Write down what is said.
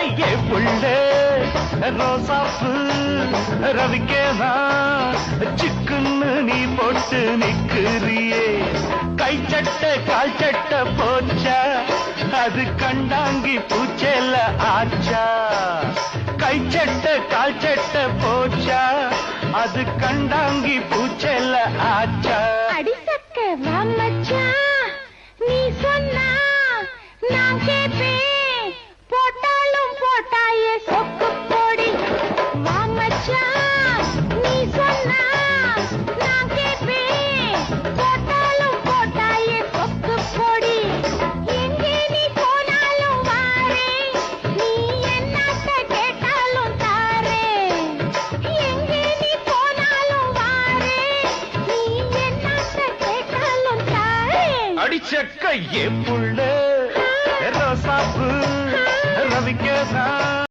ஏ புள்ள. ரோசாப்பு ரவிக்கேதா சிக்குன்னு நீ போட்டு நிக்கிறியே. கை சட்ட கால் சட்ட போச்சா? அது கண்டாங்கி பூச்சேல ஆச்சா? கை சட்ட கால் சட்ட போச்சா? அது கண்டாங்கி பூச்சேல ஆச்சா? அடிசக்க வாமச்சா? அடிச்சக்க ஏ புள்ள.